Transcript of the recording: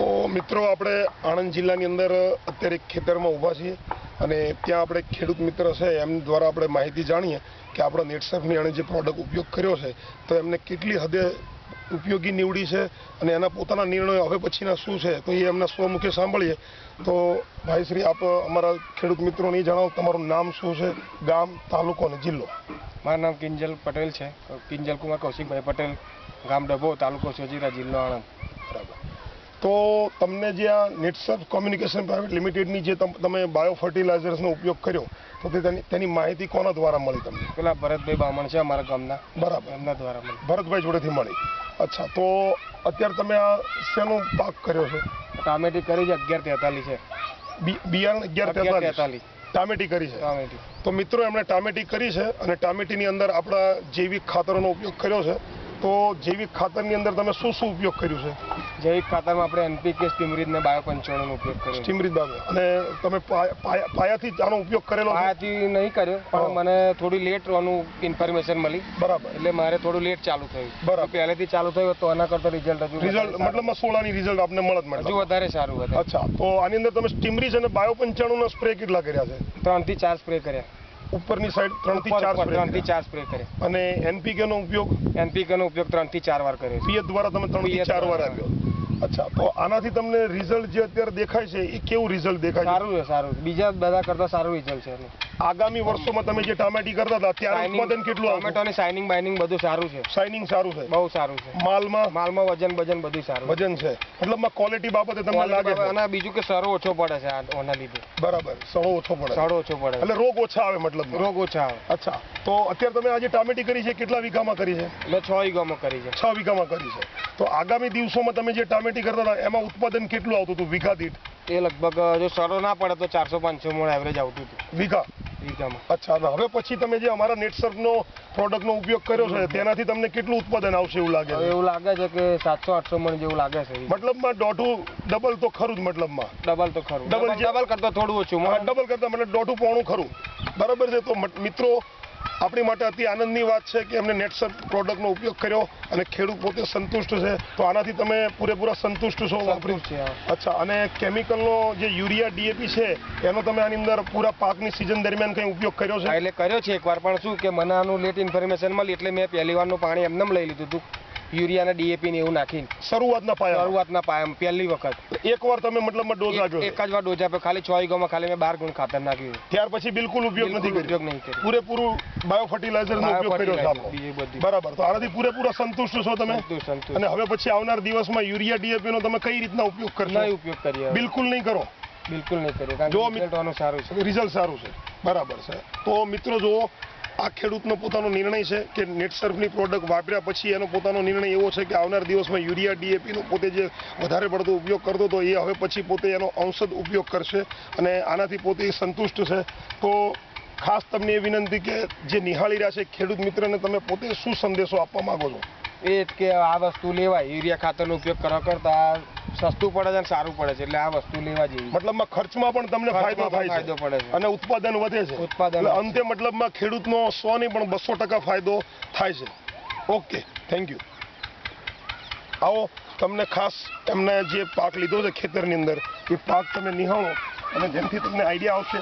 તો મિત્રો આપણે આણંદ જિલ્લાની અંદર અત્યારે ખેતરમાં ઊભા છીએ અને ત્યાં આપણે ખેડૂત મિત્ર છે એમ દ્વારા આપણે માહિતી જાણીએ કે આપણા નેટસર્ફની એણે જે પ્રોડક્ટ ઉપયોગ કર્યો છે તો એમને કેટલી હદે ઉપયોગી નીવડી છે અને એના પોતાના નિર્ણયો હવે પછીના શું છે તો એ એમના સ્વમુખે સાંભળીએ. તો ભાઈ શ્રી આપ અમારા ખેડૂત મિત્રોને જણાવો તમારું નામ શું છે ગામ તાલુકો અને જિલ્લો? મારું નામ કિંજલ પટેલ છે. કિંજલ કુમાર કૌશિકભાઈ પટેલ ગામ ડભો તાલુકો સોજીરા જિલ્લો આણંદ. બરાબર. તો તમને જે આ નેટસર્ફ કોમ્યુનિકેશન પ્રાઇવેટ લિમિટેડની જે તમે બાયો ફર્ટિલાઇઝર્સનો ઉપયોગ કર્યો તો તેની માહિતી કોના દ્વારા મળી તમને? પેલા ભરતભાઈ બામણ છે અમારા ગામના. બરાબર. એમના દ્વારા મળી. ભરતભાઈ જોડેથી મળી. અચ્છા તો અત્યારે તમે આ શેનો પાક કર્યો છે? ટામેટી કરી છે અગિયાર તેતાલીસ છે. બિયારણ અગિયાર તેતાલીસ. ટામેટી કરી છે? ટામેટી. તો મિત્રો એમણે ટામેટી કરી છે અને ટામેટીની અંદર આપણા જૈવિક ખાતરોનો ઉપયોગ કર્યો છે. તો જૈવિક ખાતરની અંદર તમે શું શું ઉપયોગ કર્યું છે? જૈવિક ખાતરમાં આપણે એનપીકે સ્ટીમરીજ ને બાયો પંચાણુંનો ઉપયોગ કર્યો છે. બાયો અને તમે પાયા- પાયા- પાયાથી આનો ઉપયોગ કરેલો પાયાથી નહીં કર્યો પણ મને થોડી લેટ આનું ઇન્ફોર્મેશન મળી. બરાબર. એટલે મારે થોડું લેટ ચાલુ થયું. બરાબર. પહેલેથી ચાલુ થયું તો આના કરતા રિઝલ્ટ હજુ રિઝલ્ટ મતલબ સોળાની રિઝલ્ટ આપને મળત હજુ મતલબ વધારે સારું હતું અચ્છા. તો આની અંદર તમે સ્ટીમરીજ અને બાયો પંચાણું સ્પ્રે કેટલા કર્યા છે? ત્રણથી ચાર સ્પ્રે કર્યા. ઉપરની સાઈડ ત્રણથી ચાર ત્રણથી ચાર સ્પ્રે કરે અને એનપીકે નો ઉપયોગ? એનપીકે નો ઉપયોગ ત્રણથી ચાર વાર કર્યો પીએચ દ્વારા તમે ત્રણથી ચાર વાર આપ્યો. અચ્છા તો આનાથી તમને રિઝલ્ટ જે અત્યારે દેખાય છે એ કેવું રિઝલ્ટ દેખાય સારું છે સારું બીજા બધા કરતા સારું રિઝલ્ટ છે. આગામી વર્ષોમાં તમે જે ટામેટી કરતા હતા ત્યારે ઉત્પાદન કેટલું ટોમેટોની શાઇનિંગ બાઇનિંગ બધું સારું છે. સાઇનિંગ સારું છે? બહુ સારું છે. માલમાં? માલમાં વજન વજન બધું સારું વજન છે. મતલબ ક્વોલિટી બાબતે તમને લાગે છે? અને બીજું કે સરો ઓછો પડે છે આના લીધે. બરાબર. સડો ઓછો પડે સડો ઓછો પડે એટલે રોગ ઓછા આવે મતલબ રોગ ઓછા આવે. અચ્છા. તો અત્યારે તમે આજે ટામેટી કરી છે કેટલા વીઘામાં કરી છે? એટલે છ વીઘામાં કરી છે. છ વીઘામાં કરી છે. તો આગામી દિવસોમાં તમે જે ટામેટી કરતા હતા એમાં ઉત્પાદન કેટલું આવતું હતું વીઘા દીઠ? એ લગભગ જો સડો ના પડે તો ચારસો પાંચસો મણ એવરેજ આવતું હતું. વીઘા? વીઘામાં અચ્છા અને હવે પછી તમે જે અમારા નેટસર્ફનો પ્રોડક્ટનો ઉપયોગ કર્યો છે તેનાથી તમને કેટલું ઉત્પાદન આવશે એવું લાગે છે? એવું લાગે છે કે સાતસો આઠસો મણ જેવું લાગે છે. મતલબમાં દોઢું ડબલ તો ખરું જ મતલબમાં. ડબલ તો ખરું. ડબલ ડબલ કરતા થોડું ઓછું ડબલ કરતા મતલબ દોઢું પોણું ખરું. બરાબર છે? તો મિત્રો આપણી માટે અતિ આનંદની વાત છે કે એમને નેટસર્ફ પ્રોડક્ટનો ઉપયોગ કર્યો અને ખેડૂત પોતે સંતુષ્ટ છે. તો આનાથી તમે પૂરેપૂરા સંતુષ્ટ છો વાપર્યું છે, અચ્છા અને કેમિકલનો જે યુરિયા ડીએપી છે એનો તમે આની અંદર પૂરા પાકની સિઝન દરમિયાન કંઈ ઉપયોગ કર્યો છે? એટલે કર્યો છે એકવાર પણ શું કે મને આનું લેટ ઇન્ફોર્મેશન મળી એટલે મેં પહેલી વારનું પાણી એમને લઈ લીધું હતું. યુરિયા અને ડીએપી ને એવું નાખીને શરૂઆતના પાયા. શરૂઆતના પાયા પહેલી વખત. એકવાર તમે મતલબ ડોઝ આપ્યો એક જ વાર ડોઝ આપ્યો. ખાલી છ વીઘામાં ખાલી મેં બાર ગુણ ખાતર નાખ્યું ત્યાર પછી બિલકુલ ઉપયોગ નથી કર્યો. ઉપયોગ નહીં કર્યો. પૂરેપૂરું બાયો ફર્ટિલાઇઝરનો ઉપયોગ કર્યો છે બરાબર. તો આનાથી પૂરેપૂરા સંતુષ્ટ છો તમે. અને હવે પછી આવનાર દિવસમાં યુરિયા ડીએપી નો તમે કઈ રીતના ઉપયોગ કરશો? નહીં ઉપયોગ કરીએ બિલકુલ નહીં કરો. બિલકુલ નહીં કર્યો કારણ જો મિત- સારું છે. રિઝલ્ટ સારું છે. બરાબર છે. તો મિત્રો જુઓ આ ખેડૂતનો પોતાનો નિર્ણય છે કે નેટસર્ફની પ્રોડક્ટ વાપર્યા પછી એનો પોતાનો નિર્ણય એવો છે કે આવનાર દિવસમાં યુરિયા ડીએપીનો પોતે જે વધારે પડતો ઉપયોગ કરતો હતો, એ હવે પછી પોતે એનો ઔષધ ઉપયોગ કરશે અને આનાથી પોતે સંતુષ્ટ છે. તો ખાસ તમને એ વિનંતી કે જે નિહાળી રહ્યા છે ખેડૂત મિત્રને તમે પોતે શું સંદેશો આપવા માંગો છો? એ જ કે આ વસ્તુ લેવાય. યુરિયા ખાતરનો ઉપયોગ કરવા કરતા સસ્તું પડે છે અને સારું પડે છે. એટલે આ વસ્તુ લેવા જેવી મતલબમાં ખર્ચમાં પણ તમને ફાયદો થાય પડે છે. અને ઉત્પાદન વધે છે. ઉત્પાદન અંતે મતલબમાં ખેડૂતનો સો નહીં પણ બસો ટકા ફાયદો થાય છે. ઓકે થેન્ક યુ આવો તમને ખાસ એમને જે પાક લીધો છે ખેતરની અંદર એ પાક તમે નિહાળો અને જેમથી તમને આઈડિયા આવશે